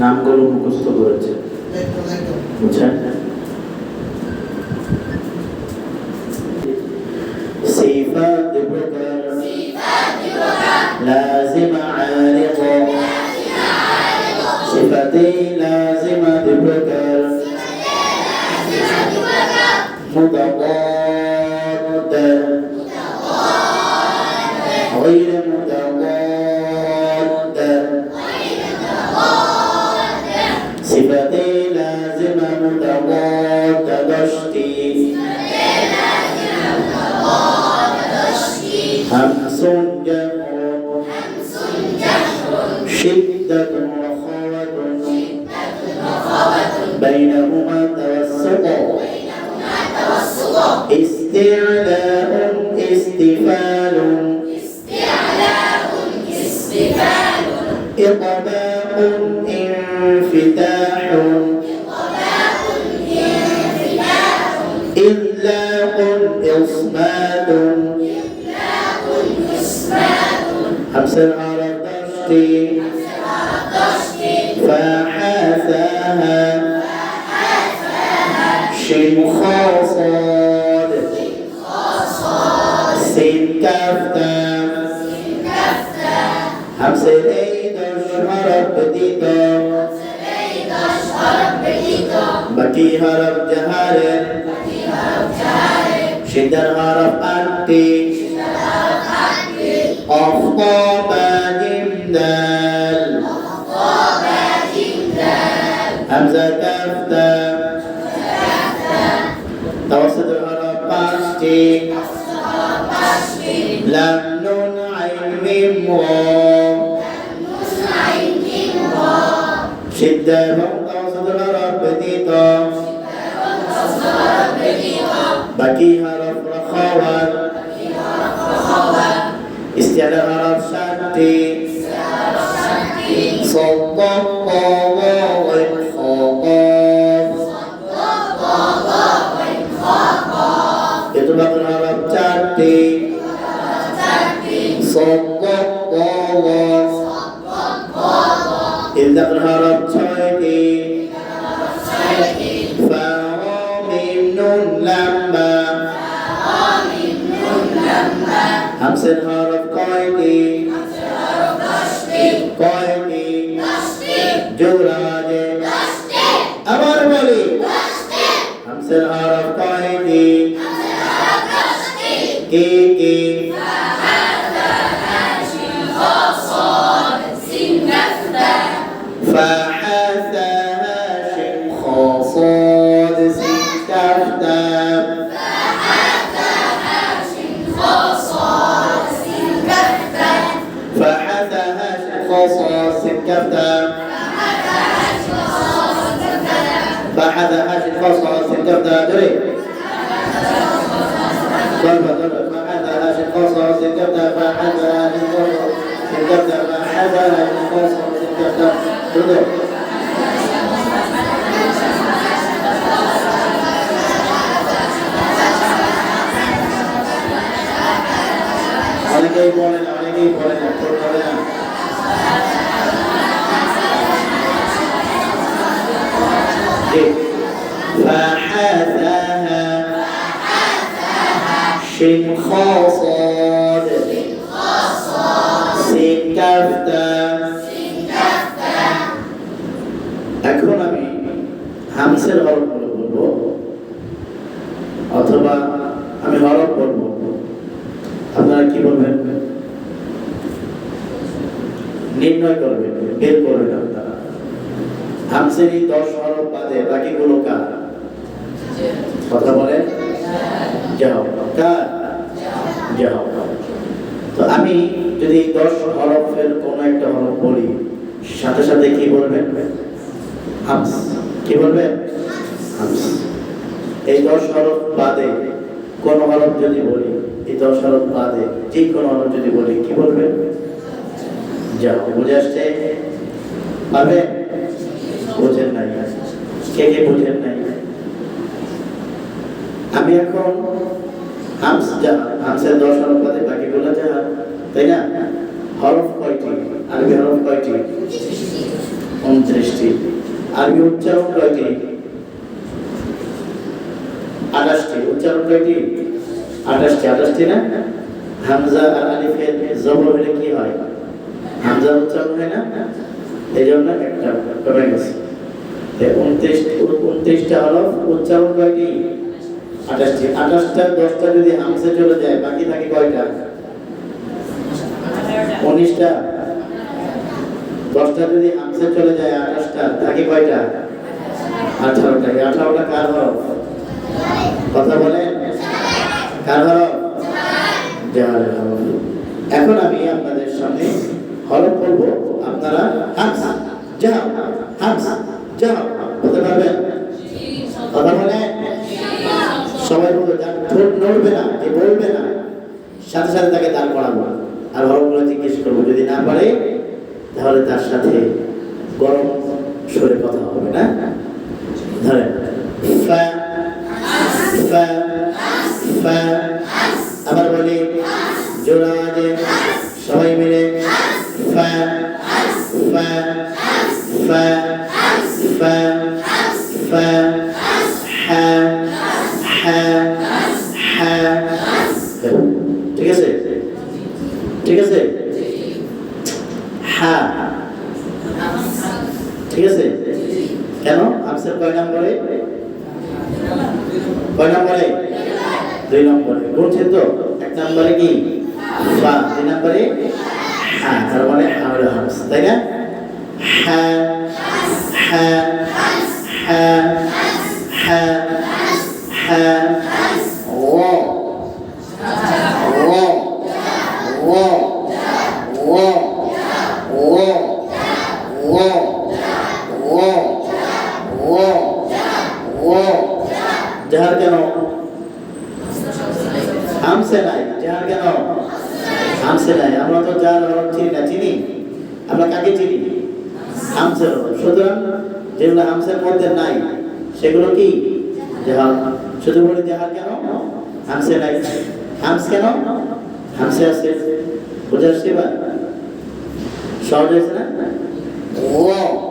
নামগুলো মুখস্থ করেছে একদম একদম বুঝছেন صفات بكر لازم عارض صفتي لازمة بكر همس جهر شدة رخاوة بينهما توسطا استعلاء استفال استعلاء. استفال إطباق همس العرب دشتي فحاثاها شين خاصاد سين كفتا همس الأيد شهرب بديتا بكي هرب جهارن شدر هرب أنتي وخطابا جمدال وخطابا جمدال همزة تفتح توسط العرب باشتي لم نون عين شدة توسط العرب بديتا بكيها حرف Sadhana Shanti. Shanti. همس حرف قائدي قائدي جورا جي واستحقاق تهجري ضربة عليك Thank you. شن خاصاد سين كفتا এখন আমি হামসের হরফগুলো বলবো অথবা আমি হরফ বলবো আপনারা কি বলবেন নির্ণয় করবেন বের করবেন আপনারা হামসের এই দশ হরফ বাদে বাকিগুলো কার কথা বলেন যাও। কার যাও। তো আমি যদি এই দশ হরফের কোনো একটা হরফ বলি সাথে সাথে কি বলবেন? হামস। কি বলবেন? হামস। এই দশ হরফ বাদে কোন হরফ যদি বলি এই দশ হরফ বাদে যে কোনো হরফ যদি বলি কি বলবেন? যাও। বুঝে আসছে? পারবে বোঝেন নাই। কে কে বোঝেন নাই? আমি এখন হামস যা, হামসের দশ হরফ বাদে বাকিগুলো যা, তাই না? হরফ কয়টি? আরবি হরফ কয়টি? উনত্রিশটি। আরবি উচ্চারণ কয়টি? আঠাশটি। উচ্চারণ কয়টি? আঠাশটি। আঠাশটি না? হামজা আর আলিফের জবর হলে কি হয়? হামজা উচ্চারণ হয় না? এই জন্য একটা কমে গেছে। উনত্রিশ, উনত্রিশটা হলো উচ্চারণ কয়টি? আঠাশটি। আঠাশটা, দশটা যদি হামসে চলে যায়, বাকি থাকে কয়টা? উনিশটা। দশটা যদি হামসে চলে যায় থাকে কয়টা? আঠারোটা। আঠারোটা কার হরফ? কথা কার এখন আমি আপনাদের সামনে হরফ বলব। আপনারা হামস যাও হামস যাও বলতে পারবেন? কথা বলেন। সবাই বলবে যার ঠোঁট নড়বে না যে বলবে না। সাথে সাথে তাকে দাঁড় করাবো আর হরফগুলো জিজ্ঞেস করব যদি না পারে, তাহলে তার সাথে গরম সরে কথা হবে না? ধরেন আবার বলি নম্বরে কি? বা দুই নম্বরে? হ্যাঁ তার মানে হাওড়া হাউস তাই না? হ্যাঁ হ্যাঁ হ্যাঁ হ্যাঁ হ্যাঁ নাই আমরা তো যার অভাব চিনি না, চিনি? আমরা কাকে চিনি? হামসের অভাব সুতরাং যেগুলো হামসের মধ্যে নাই, সেগুলো কি? যাহার শুধু বলি যাহার কেন? হামসে নাই। হামস কেন? হামসে আছে। বুঝে আসছে এবার? সহজ হয়েছে না? ও!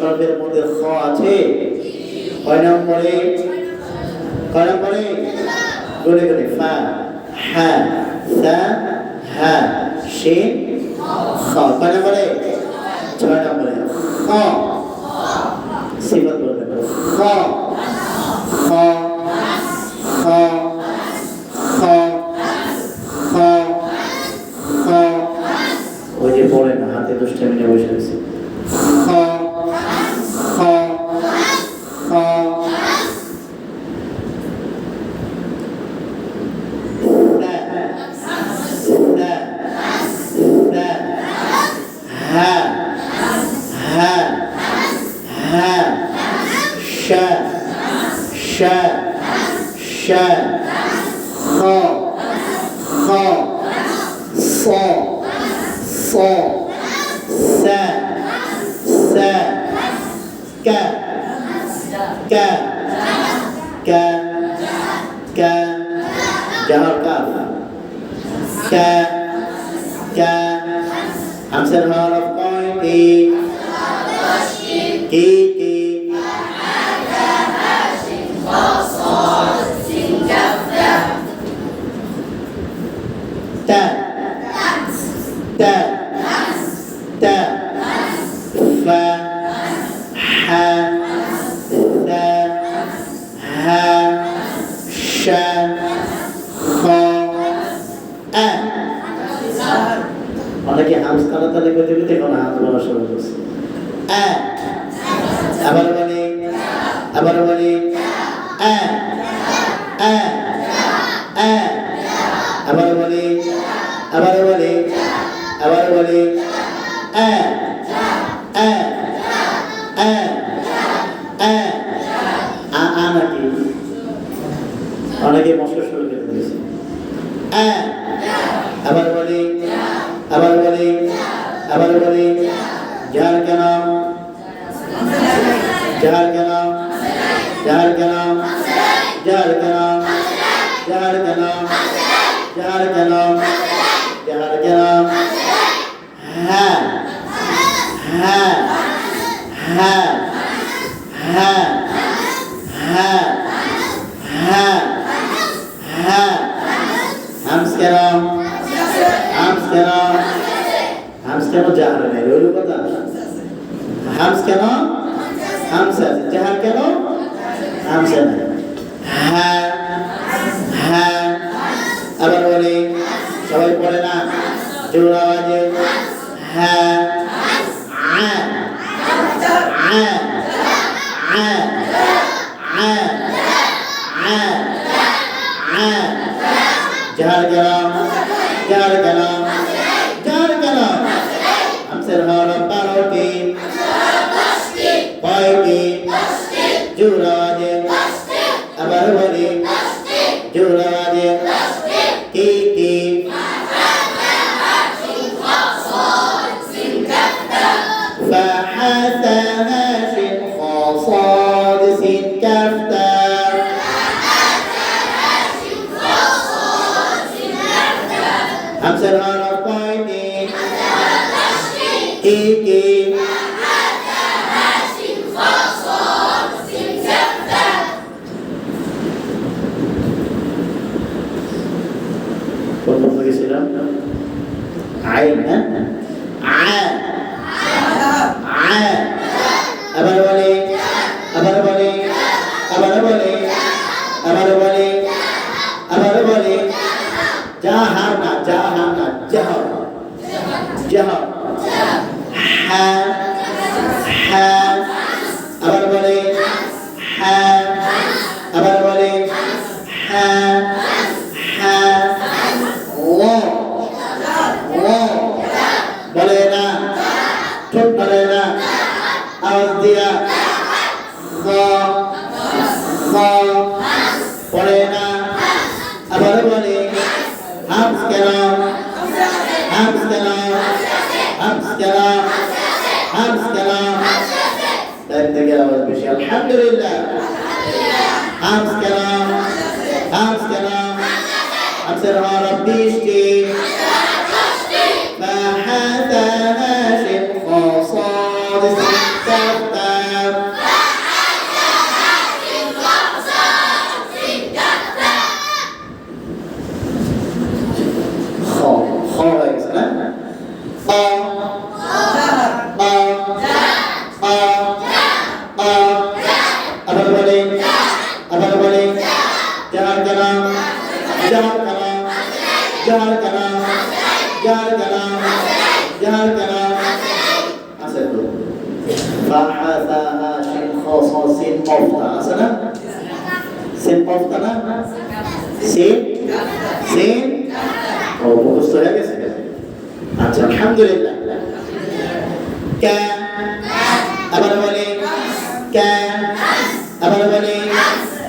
শব্দের মধ্যে খ আছে। কয় নম্বরে কয় নম্বরে বলে গনে ফা হ্যাঁ সা হ্যাঁ সে খ। কয় নম্বরে ছয় নম্বরে। খ। সিফাত বলবেন খ। Hamster. Hamster Hall of County. Hamster তালে গতি গতি এখন হাত বাড়া শুরু করছে আবার বলি আবার বলি এক এক। আবার বলি আবার বলি আবার বলি হ্যাঁ হ্যাঁ হ্যাঁ হ্যাঁ হ্যাঁ। হামস কেন হামস কেন হামস কেন যাহার নাই রইল কথা। হামস কেন হামস যাহার কেন? হামস নাই হ্যাঁ হ্যাঁ। আবার বলি, সবাই পড়ে না? জোর আওয়াজে? হ্যাঁ। যার গেলাম যার গেলাম গেছিলাম আইন হ্যাঁ। ঠোঁট বলে না আওয়াজ দিয়া খ খ পড়ে না আবার বলে হামস কেন হামস কেন হামস কেন হামস কেন তাই থেকে আওয়াজ বেশি আলহামদুলিল্লাহ হামস কেন হামস কেন হামসের হরফ বৃষ্টি فحتى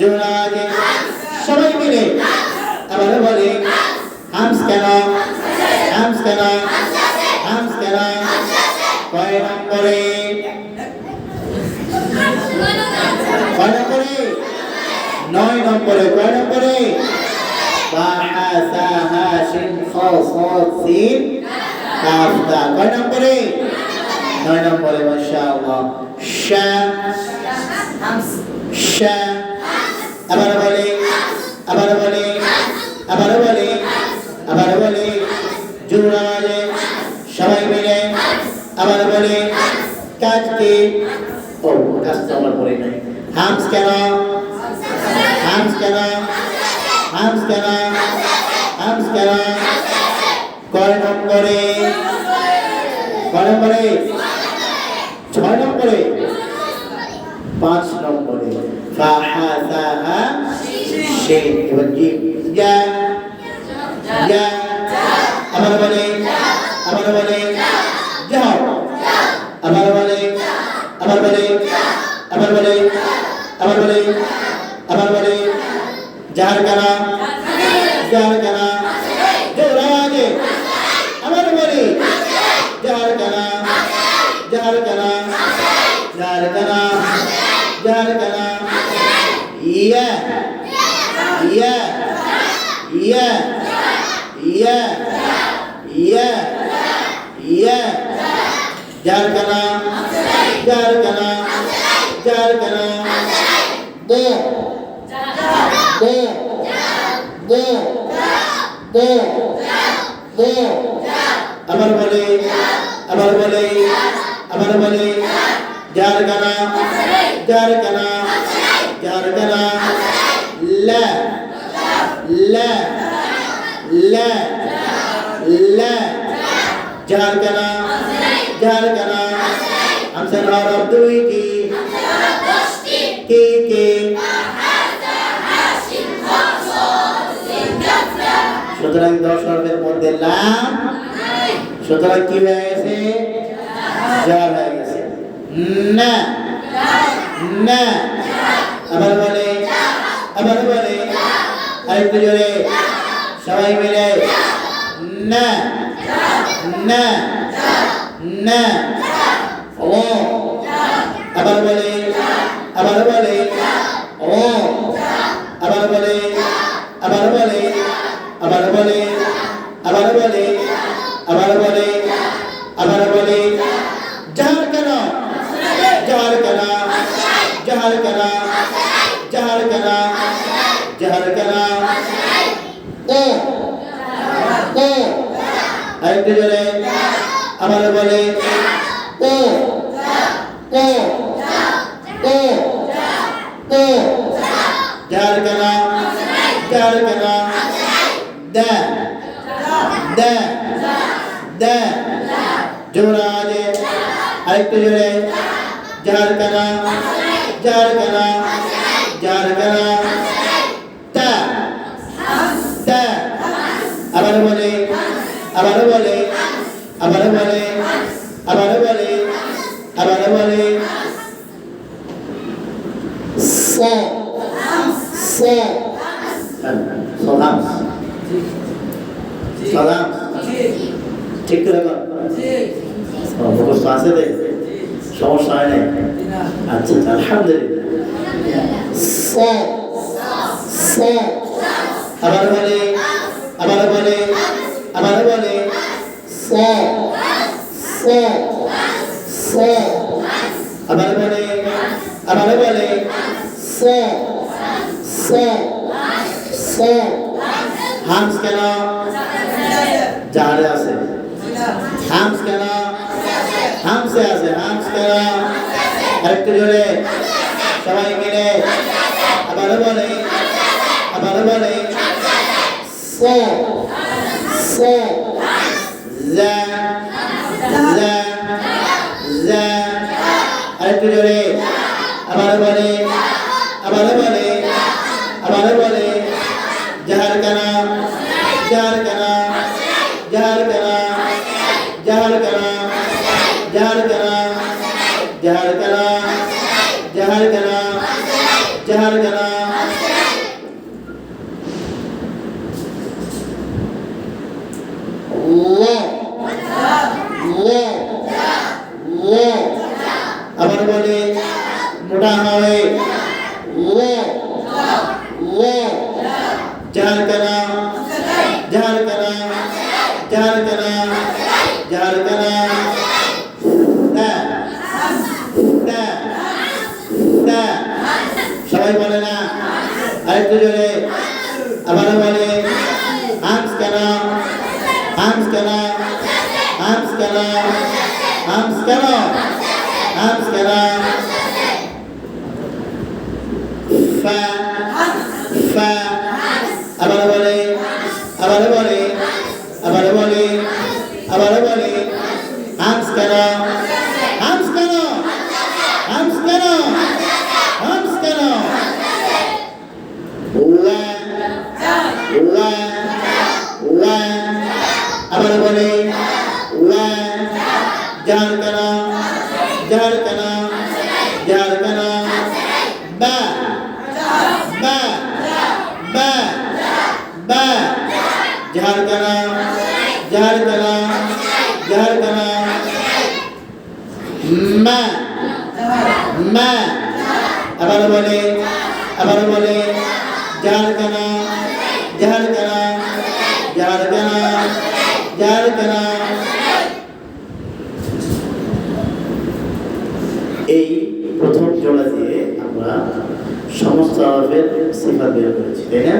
জোড়া সবাই মিলে। আবার বলে, হামস কেন? হামস কেন? হামস কেন? কয় নম্বরে কয় নম্বরে নয় নম্বরে, কয় নম্বরে? কয় নম্বরে? নয় নম্বরে, মাশাআল্লাহ। শা শা আবার বলে আবার বলে আবার বলে সবাই মিলে আবার বলে কাজ কি আমার পরে নাই। হামস কেন? হামস কেন? হামস কেন? হামস কেন? কয় নম্বরে? কয় ছয় নম্বরে? পাঁচ নম্বরে। ফাহাসাহা সে এবার জিম যা যা আবার বলে আবার বলে যাও আবার বলে আবার বলে আবার বলে আবার বলে আবার বলে যার কানা যার কানা জোর আওয়াজে আবার বলে যার কানা যার কানা মো মো আবার বলে আবার বলে আবার বলে যার গানা যার গানা যার গানা লা লা লা লা যার গানা যার গানা हमसे बात अब दुई की সুতরাং দশ হরফের মধ্যে লাম সুতরাং কি হয়ে গেছে? যা হয়ে গেছে। না। না। আবার বলে আবার বলে, আরেকটু জোরে। সবাই মিলে, না। না। না। ও। আবার বলে আবার বলে ও আবার বলে আবার বলে আবার বলে আবার বলে আবার বলে আবার বলে যার কেন যার কেন যার কেন যার কেন যার কেন ও ও আরেকটু জোরে আবার বলে ও ও ও ও যার কেন যার কেন দা দা দা জোড়া আছে আরেকটু জোরে যার কেন যার কেন যার কেন তা তা আবার বলে আবার বলে আবার বলে আবার বলে আবার বলে স স সালাম সালাম ঠিক করে মুখস্থ আছে রে। সমস্যা হয় নাই? আচ্ছা আচ্ছা, আলহামদুলিল্লাহ। আবার বলে একটু জোরে। আমার মানে যার কানা যার কানা তা তা তা সবাই বলে না আরেকটু জোরে আবার বলে হামস কেনা হামস কেনা হামস কেনা হামস কেন হামস কেনা এই প্রথম জোড়া দিয়ে আমরা সমস্ত আরবের সিফা বের করেছি, তাই না?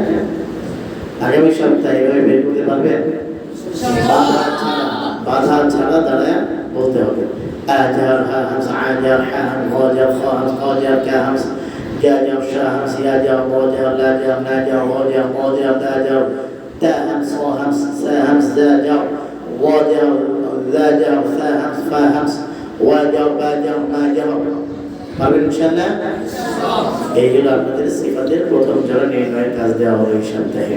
আগামী সপ্তাহে এভাবে বের করতে পারবেন বাধা ছাড়া বাধা ছাড়া দাঁড়ায় বলতে হবে। আজার পারবেন ইনশাআল্লাহ? এইগুলো আপনাদের সিফাতের প্রথম যারা নির্ণয়ের কাজ দেওয়া হবে এই সপ্তাহে